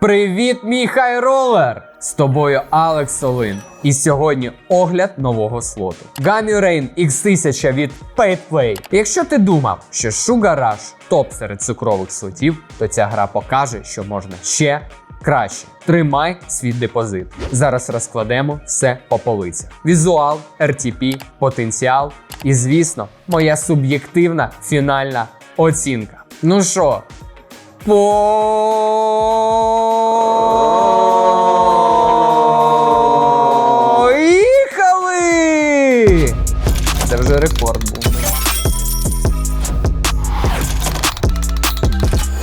Привіт, мій хайролер! З тобою Алекс Солин. І сьогодні огляд нового слоту. Gummy Rain X1000 від PaidPlay. Якщо ти думав, що Sugar Rush топ серед цукрових слотів, то ця гра покаже, що можна ще краще. Тримай свій депозит. Зараз розкладемо все по полицях. Візуал, RTP, потенціал і, звісно, моя суб'єктивна фінальна оцінка. Ну що, Поїхали! Це вже рекорд був.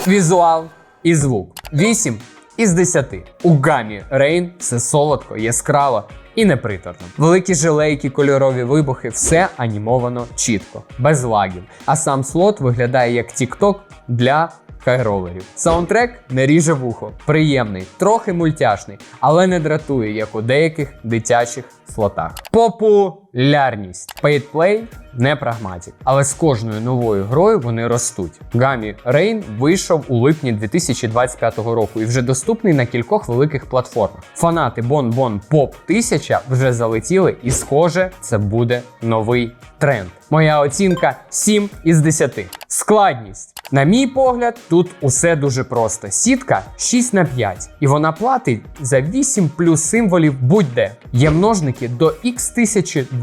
Візуал і звук. 8 із 10. У гамі Rain все солодко, яскраво і неприторно. Великі жилейки, кольорові вибухи, все анімовано чітко, без лагів. А сам слот виглядає як TikTok для хайролерів. Саундтрек не ріже вухо, приємний, трохи мультяшний, але не дратує, як у деяких дитячих слотах. Популярність. Paidplay не прагматик, але з кожною новою грою вони ростуть. Gummy Rain вийшов у липні 2025 року і вже доступний на кількох великих платформах. Фанати Bon Pop 1000 вже залетіли, і схоже, це буде новий тренд. Моя оцінка 7 із 10. Складність. На мій погляд, тут усе дуже просто. Сітка 6 на 5, і вона платить за 8 плюс символів будь-де. Є множники до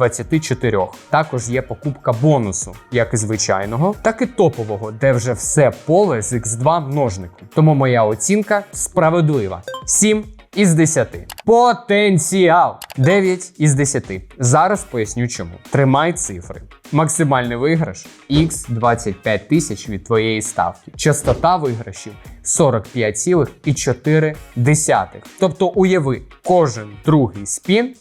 X1024. Також є покупка бонусу, як і звичайного, так і топового, де вже все поле з X2 множником. Тому моя оцінка справедлива. 7 із 10. Потенціал 9 із 10. Зараз поясню чому. Тримай цифри. Максимальний виграш X25 тисяч від твоєї ставки. Частота виграшів 45,4. Тобто уяви, кожен другий спін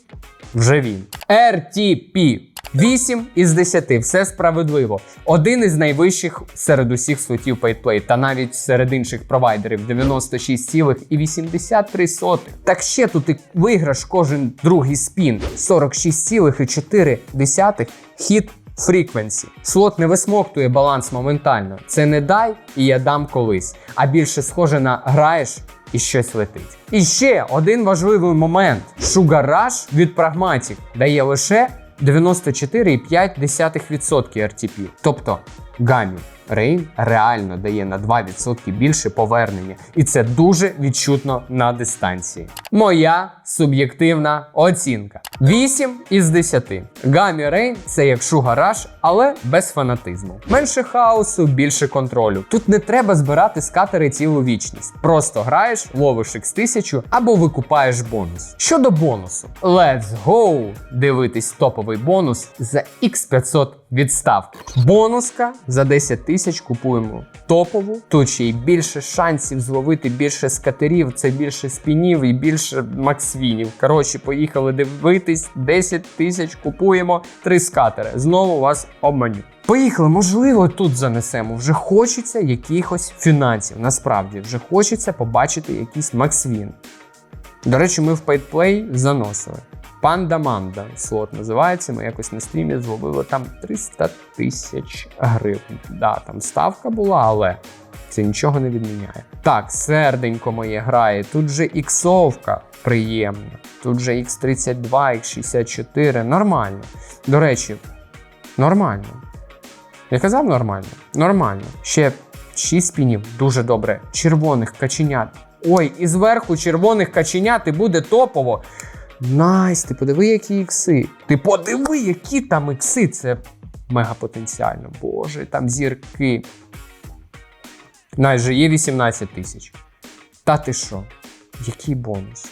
вже він. RTP 8 із 10. Все справедливо. Один із найвищих серед усіх слотів PaidPlay та навіть серед інших провайдерів 96,83. Так ще тут і виграш кожен другий спін 46,4 хіт Frequency. Слот не висмоктує баланс моментально. Це не дай і я дам колись, а більше схоже на граєш і щось летить. І ще один важливий момент: Sugar Rush від Pragmatic дає лише 94,5% RTP. Тобто гамі. Рейн реально дає на 2% більше повернення, і це дуже відчутно на дистанції. Моя суб'єктивна оцінка: 8 із 10. Gummy Rain це як Sugar але без фанатизму. Менше хаосу, більше контролю. Тут не треба збирати скатери цілу вічність. Просто граєш, ловиш X1000 або викупаєш бонус. Щодо бонусу, let's go! Дивитись топовий бонус за X500 відставки. Бонуска за 10 тисяч купуємо топову. Тут ще й більше шансів зловити більше скатерів, це більше спінів і більше максвінів. Коротше, поїхали дивитись, 10 тисяч купуємо три скатери. Знову вас обманю. Поїхали, можливо, тут занесемо. Вже хочеться якихось фінансів. Насправді, вже хочеться побачити якийсь максвін. До речі, ми в PaidPlay заносили. Панда Манда слот називається. Ми якось на стрімі зловили там 300 тисяч гривень. Да, там ставка була, але це нічого не відміняє. Так, серденько моє грає. Тут же іксовка приємна. Тут же X32, X64. Нормально. До речі, нормально. Я казав нормально? Нормально. Ще 6 спінів, дуже добре. Червоних каченят. Ой, і зверху червоних каченят і буде топово. Найс, ти подиви, які ікси. Ти подиви, які там ікси. Це мега потенціально. Боже, там зірки. Найс же є 18 тисяч. Та ти що? Який бонус?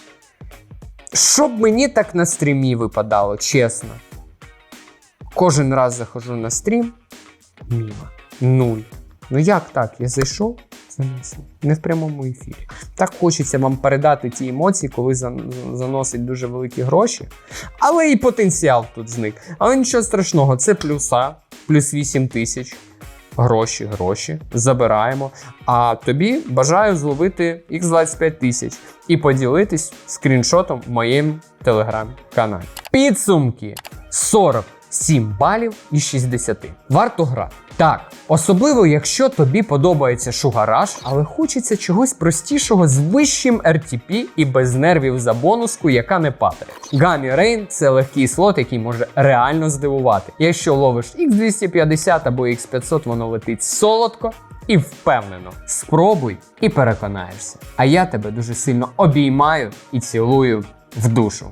Щоб мені так на стрімі випадало, чесно. Кожен раз заходжу на стрім. Міма. Нуль. Ну як так? Я зайшов? Занесли. Не в прямому ефірі. Так хочеться вам передати ті емоції, коли заносить дуже великі гроші. Але і потенціал тут зник. Але нічого страшного, це плюса, плюс 8 тисяч. Гроші, гроші. Забираємо. А тобі бажаю зловити X25 тисяч і поділитись скріншотом в моєму телеграм-каналі. Підсумки 47 балів із 60. Варто грати. Так, особливо якщо тобі подобається шугараж, але хочеться чогось простішого з вищим RTP і без нервів за бонуску, яка не падає. Гамі Рейн це легкий слот, який може реально здивувати. Якщо ловиш X250 або X500, воно летить солодко і впевнено. Спробуй і переконаєшся. А я тебе дуже сильно обіймаю і цілую в душу.